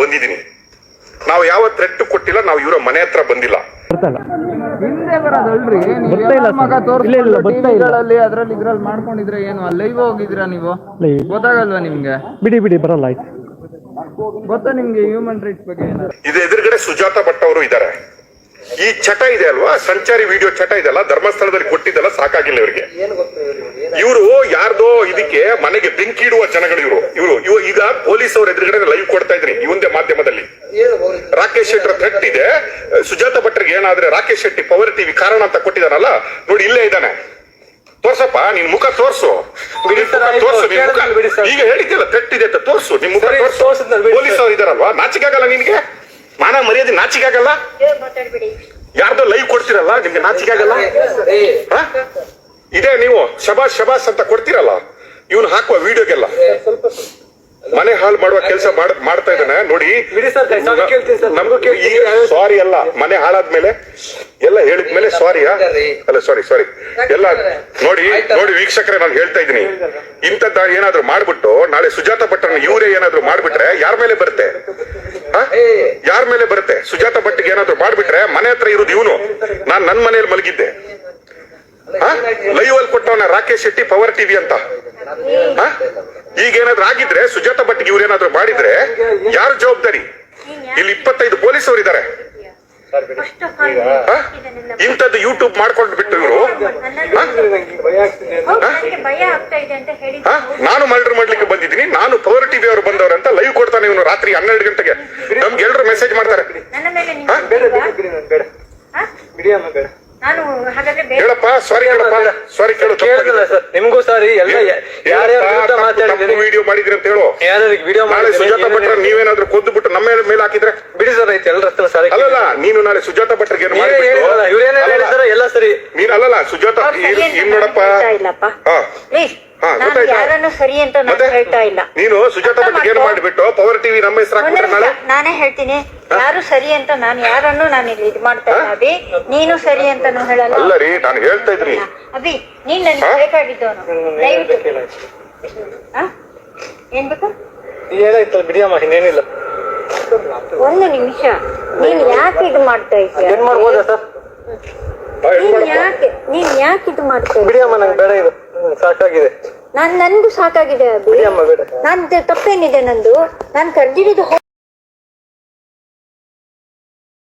ಬಂದಿದ್ದೀನಿ. ನಾವು ಯಾವ ಥ್ರೆಟ್ ಕೊಟ್ಟಿಲ್ಲ ನಾವು ಇವರ ಮನೆ ಹತ್ರ ಬಂದಿಲ್ಲ. ಬರ್ತಲ್ಲ ಹಿಂದೆ ಬರೋದಲ್ರಿ ಮಗ ಸರ್. ಇಲ್ಲ, ಇಲ್ಲ, ಬರ್ತಾ ಇಲ್ಲ. ತೋರಿಸ್ಗಳಲ್ಲಿ ಅದ್ರಲ್ಲಿ ಇದ್ರಲ್ಲಿ ಮಾಡ್ಕೊಂಡಿದ್ರೆ ಏನು? ಲೈವ್ ಹೋಗಿದ್ರಾ ನೀವು? ಗೊತ್ತಾಗಲ್ವಾ ನಿಮ್ಗೆ? ಬಿಡಿ ಬಿಡಿ ಬರಲ್ಲ ಆಯ್ತು. ಗೊತ್ತಾ ನಿಮ್ಗೆ ಹ್ಯೂಮನ್ ರೈಟ್ಸ್ ಬಗ್ಗೆ ಇದು ಎದುರುಗಡೆ ಸುಜಾತ ಭಟ್ ಅವರು ಇದ್ದಾರೆ. ಈ ಚಟ ಇದೆ ಅಲ್ವಾ? ಸಂಚಾರಿ ವಿಡಿಯೋ ಚಟ ಇದೆಲ್ಲ ಧರ್ಮಸ್ಥಳದಲ್ಲಿ ಕೊಟ್ಟಿದ್ದೆಲ್ಲ ಸಾಕಾಗಿಲ್ಲ ಇವರಿಗೆ. ಇವರು ಯಾರ್ದೋ ಇದಕ್ಕೆ ಮನೆಗೆ ಬೆಂಕಿ ಇಡುವ ಜನಗಳು ಇವರು. ಇವರು ಇವ ಈಗ ಪೊಲೀಸ್ ಅವ್ರ ಎದುರುಗಡೆ ಲೈವ್ ಕೊಡ್ತಾ ಇದ್ರಿ ಇವಂದೇ ಮಾಧ್ಯಮದಲ್ಲಿ. ರಾಕೇಶ್ ಶೆಟ್ಟರ್ ಥ್ರೆಟ್ ಇದೆ. ಸುಜಾತ ಭಟ್ರಿಗೆ ಏನಾದ್ರೆ ರಾಕೇಶ್ ಶೆಟ್ಟಿ ಪವರ್ ಟಿವಿ ಕಾರಣ ಅಂತ ಕೊಟ್ಟಿದಾನಲ್ಲ ನೋಡಿ ಇಲ್ಲೇ ಇದ್ದಾನೆ. ತೋರ್ಸಪ್ಪ ನಿನ್ ಮುಖ ತೋರ್ಸು. ತೋರ್ಸು ನಿನ್ ಮುಖ. ಈಗ ಹೇಳಿದ್ಯಲ್ಲ ಥ್ರೆಟ್ ಇದೆ ಅಂತ ತೋರ್ಸು ನಿಮ್ ಮುಖ ತೋರ್ಸು. ಪೊಲೀಸ್ ಅವ್ರು ಇದಾರಲ್ವಾ? ನಾಚಿಕೆ ಆಗಲ್ಲ ನಿನ್ಗೆ? ಮಾನ ಮರ್ಯಾದೆ ನಾಚಿಕೆ ಆಗಲ್ಲ ಯಾರ್ದೋ ಲೈವ್ ಕೊಡ್ತಿರಲ್ಲ ನಿಮ್ಗೆ ನಾಚಿಕೆ ಆಗಲ್ಲ? ಇದೇ ನೀವು ಶಬಾಸ್ ಶಬಾಸ್ ಅಂತ ಕೊಡ್ತೀರಲ್ಲ? ಇವನು ಹಾಕುವ ವಿಡಿಯೋಗೆಲ್ಲ. ಮನೆ ಹಾಳು ಮಾಡುವ ಕೆಲಸ ಮಾಡ್ತಾ ಇದ್ದಾನೆ ನೋಡಿ. ಸಾರಿ ಅಲ್ಲ ಮನೆ ಹಾಳಾದ್ಮೇಲೆ ಎಲ್ಲ ಹೇಳಿದ್ಮೇಲೆ ಸಾರಿ ಅಲ್ಲ ಸಾರಿ ಸಾರಿ. ಎಲ್ಲ ನೋಡಿ ನೋಡಿ ವೀಕ್ಷಕರೇ ನಾನು ಹೇಳ್ತಾ ಇದ್ದೀನಿ. ಇಂಥದ್ದ ಏನಾದ್ರು ಮಾಡ್ಬಿಟ್ಟು ನಾಳೆ ಸುಜಾತ ಭಟ್ ಇವರೇ ಏನಾದ್ರು ಮಾಡ್ಬಿಟ್ರೆ ಯಾರ ಮೇಲೆ ಬರುತ್ತೆ? ಯಾರ ಮೇಲೆ ಬರುತ್ತೆ? ಸುಜಾತ ಭಟ್ಟಿಗೆ ಏನಾದ್ರು ಮಾಡ್ಬಿಟ್ರೆ ಮನೆ ಹತ್ರ ಇರೋದು ಇವನು. ನಾನ್ ನನ್ ಮನೇಲಿ ಮಲಗಿದ್ದೆ. ಲೈವ್ ಅಲ್ಲಿ ಕೊಟ್ಟವನ ರಾಕೇಶ್ ಶೆಟ್ಟಿ ಪವರ್ ಟಿವಿ ಅಂತ. ಈಗೇನಾದ್ರೂ ಈಗ ಏನಾದ್ರು ಆಗಿದ್ರೆ ಸುಜಾತ ಇವ್ರು ಏನಾದ್ರು ಮಾಡಿದ್ರೆ ಯಾರು ಜವಾಬ್ದಾರಿ? ಇಲ್ಲಿ ಇಪ್ಪತ್ತೈದು ಪೊಲೀಸ್ ಅವರು ಇದ್ದಾರೆ ಇಂಥದ್ದು ಯೂಟ್ಯೂಬ್ ಮಾಡ್ಕೊಂಡು ಬಿಟ್ಟು ಇವರು. ನನಗೆ ಭಯ ಆಗ್ತಾ ಇದೆ ಅಂತ ಹೇಳಿ ನಾನು ಮರ್ಡರ್ ಮಾಡ್ಲಿಕ್ಕೆ ಬಂದಿದ್ದೀನಿ. ನಾನು ಪವರ್ ಟಿವಿ ಅವರು ಬಂದವರು ಅಂತ ಲೈವ್ ಕೊಡ್ತಾನೆ ಇವನು ರಾತ್ರಿ ಹನ್ನೆರಡು ಗಂಟೆಗೆ. ನಮ್ಗೆ ಎಲ್ರು ಮೆಸೇಜ್ ಮಾಡ್ತಾರೆ. ನಾನು ಹಾಗಾದ್ರೆ ಬೇರೆ ಹೇಳಪ್ಪ ಸಾರಿ ಹೇಳಪ್ಪ ಸಾರಿ ಕೇಳು ಕೇಳಿದಲ್ಲ ಸರ್. ನಿಮ್ಗೂ ಸಾರಿ ಎಲ್ಲ ಯಾರ್ಯಾರ ವಿರುದ್ಧ ಮಾತಾಡಿದ್ದೀರಿ ವಿಡಿಯೋ ಮಾಡಿದ್ರಿ ಅಂತ ಹೇಳು. ಯಾರ್ಯಾರಿಗೆ ವಿಡಿಯೋ ನಾಳೆ ಸುಜಾತ ಭಟ್ರ ಮಾಡಿ ನೀವೇನಾದ್ರೂ ಕೊದ್ದು ಬಿಟ್ಟು ನಮ್ಮ ಮೇಲೆ ಮೇಲೆ ಹಾಕಿದ್ರೆ? ಬಿಡಿ ಸರ್ ಐತೆ ಎಲ್ಲರ ಹತ್ರ ಸಾರಿ ಅಲ್ಲಲ್ಲ ನೀನು ನಾಳೆ ಸುಜಾತ ಭಟ್ರಿಗೆ ಏನು ನೀವೇ ಹೇಳಿದ್ರಲ್ಲ ಅಲ್ಲಲ್ಲ, ಹೇಳಿದಾರೆ ಎಲ್ಲ ಸರಿ. ನೀನ್ ಅಲ್ಲಲ್ಲ ಸುಜಾತ ಅವ್ರು ಸರಿ ಅಂತ ಇನ್ ನೋಡಪ್ಪ. ಹೇಳ್ತಾ ಇಲ್ಲಪ್ಪ. ಹಾ. ಪ್ಲೀಸ್ ಹಾ, ನಾನು? ಯಾರನ್ನು ಸರಿ ಅಂತ ನಾನು ಹೇಳ್ತಾ ಇಲ್ಲ. ನೀನು ಸುಜಾತ ಬಗ್ಗೆ ಏನು. ಮಾಡಿಬಿಟ್ಟು ಪವರ್ ಟಿವಿ ನಮ್ಮ ಹೆಸರು ನಾನೇ ಹೇಳ್ತೀನಿ. ಯಾರು ಸರಿ ಅಂತ ನಾನು ಯಾರನ್ನು ನಾನು ಇಲ್ಲಿ ಇದು ಮಾಡ್ತಾ ಇಲ್ಲ ಅಭಿ. ನೀನು ಸರಿ ಅಂತ ಹೇಳಲ್ಲ. ಅಲ್ಲ ರೀ ನಾನು ಹೇಳ್ತಾ ಇದ್ರಿ. ಅಭಿ ನೀನ್ ನನ್ಗೆ? ಬೇಕಾಗಿದ್ದವನು ದಯವಿಟ್ಟು? ಏನ್ ಬೇಕು? ಏನಾಯ್ತಲ್ಲ ಬಿಡಿಯಮ್ಮ ಇನ್ನೇನಿಲ್ಲ. ಒಂದು ನಿಮಿಷ. ನೀನ್ ಯಾಕೆ ಇದು ಮಾಡ್ತಾ ಇದ್ದೀಯ? ಏನ್ ಮಾಡ್ಬೋದಾ ಸರ್? ನೀನ್ ಯಾಕೆ ನೀನ್ ಯಾಕೆ ಇದು ಮಾಡ್ತಾ ಇದ್ದೀಯ? ಬಿಡಿಯಮ್ಮ ನಂಗೆ ಬೇಡ ಇದು. ಸಾಕಾಗಿದೆ. ನಾನ್ ನನ್ಗೂ ಸಾಕಾಗಿದೆ ಅಭಿ. ನಾನು ಬೇಡ. ನಾನ್ ತಪ್ಪೇನಿದೆ ನಂದು. ನಾನ್ ಕರ್ದಿರೋದು